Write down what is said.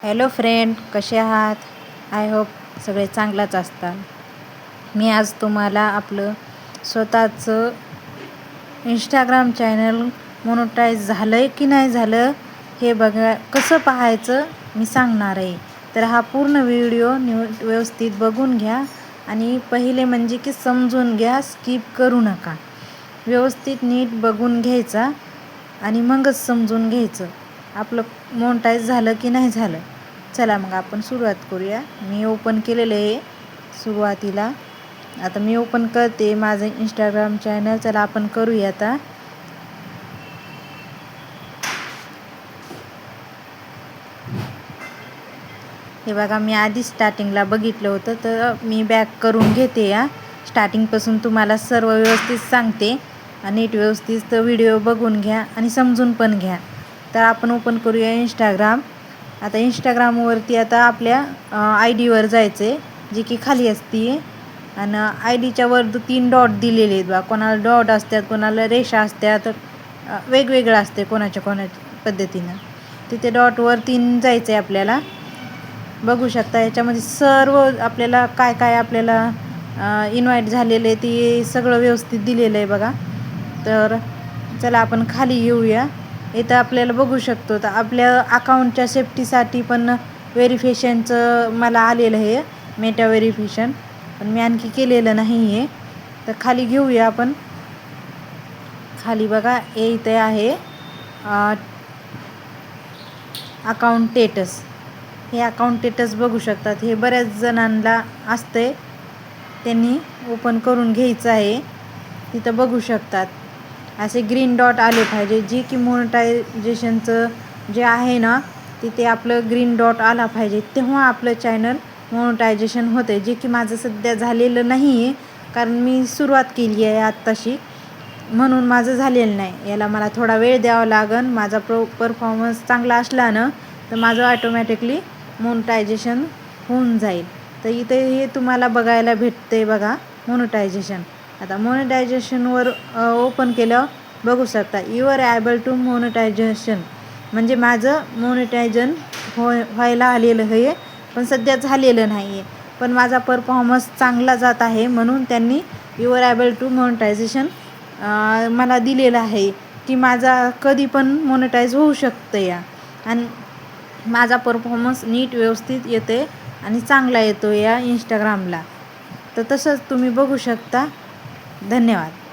Hello friend कसे आहात? I hope सगळे चांगलाच असतात. मी आज तुम्हाला आपलं स्वतःचं इंस्टाग्राम चॅनल मोनोटाईज झालं आहे की नाही झालं हे बघा कसं पाहायचं मी सांगणार आहे. तर हा पूर्ण व्हिडिओ निव व्यवस्थित बघून घ्या आणि पहिले म्हणजे की समजून घ्या स्किप करू नका. व्यवस्थित नीट बघून घ्यायचा आणि मगच समजून घ्यायचं. आपलं मोनटाईज झालं की नाही झालं? चला मग आपण सुरुवात करूया. मी ओपन केलेलं आहे सुरुवातीला. आता मी ओपन करते माझं इंस्टाग्राम चॅनल चला आपण करूया आता. हे बघा मी आधी स्टार्टिंगला बघितलं होतं तर मी बॅक करून घेते या स्टार्टिंगपासून तुम्हाला सर्व व्यवस्थित सांगते. नीट व्यवस्थित तर व्हिडिओ बघून घ्या आणि समजून पण घ्या. तर आपण ओपन करूया इंस्टाग्राम आता इंस्टाग्रामवरती आता आपल्या आय डीवर जायचं आहे जी की खाली असते. आणि आय डीच्या वर तीन डॉट दिलेले आहेत बा. कोणाला डॉट असतात कोणाला रेषा असतात वेगवेगळं असते कोणाच्या कोणाच्या पद्धतीनं. तिथे डॉटवर तीन जायचं आहे आपल्याला. बघू शकता याच्यामध्ये सर्व आपल्याला काय काय आपल्याला इन्व्हाइट झालेलं आहे ते सगळं व्यवस्थित दिलेलं आहे बघा. तर चला आपण खाली येऊया. इथं आपल्याला बघू शकतो. तर आपल्या अकाउंटच्या सेफ्टीसाठी पण व्हेरिफिकेशनचं मला आलेलं आहे. मेटा व्हेरिफिकेशन पण मी आणखी केलेलं नाही आहे. तर खाली घेऊया आपण. खाली बघा हे इथे आहे. अकाउंट टेटस हे अकाउंट टेटस बघू शकतात. हे बऱ्याच जणांना असते त्यांनी ओपन करून घ्यायचं आहे. तिथं बघू शकतात. असे ग्रीन डॉट आले पाहिजे जे की मोनटायझेशनचं जे आहे ना तिथे आपलं ग्रीन डॉट आला पाहिजे. तेव्हा आपलं चॅनल मोनटायझेशन होते. जे की माझं सध्या झालेलं नाही आहे कारण मी सुरुवात केली आहे आत्ताशी. म्हणून माझं झालेलं नाही. याला मला थोडा वेळ द्यावा लागन. माझा प्रो परफॉर्मन्स चांगला असला ना तर माझं ऑटोमॅटिकली मोनटायझेशन होऊन जाईल. तर इथे हे तुम्हाला बघायला भेटते बघा मोनोटायझेशन आता मोनिटायझेशनवर ओपन केलं बघू शकता. You are able to monetization म्हणजे माझं मोनिटायझन हो व्हायला आलेलं आहे पण सध्या झालेलं नाही आहे पण माझा परफॉर्मन्स चांगला जात आहे म्हणून त्यांनी you are able to monetization मला दिलेलं आहे की माझा कधी पण मोनिटाईज होऊ शकतं या. आणि माझा परफॉर्मन्स नीट व्यवस्थित येते आणि चांगला येतो या इंस्टाग्रामला तर तसंच तुम्ही बघू शकता. धन्यवाद.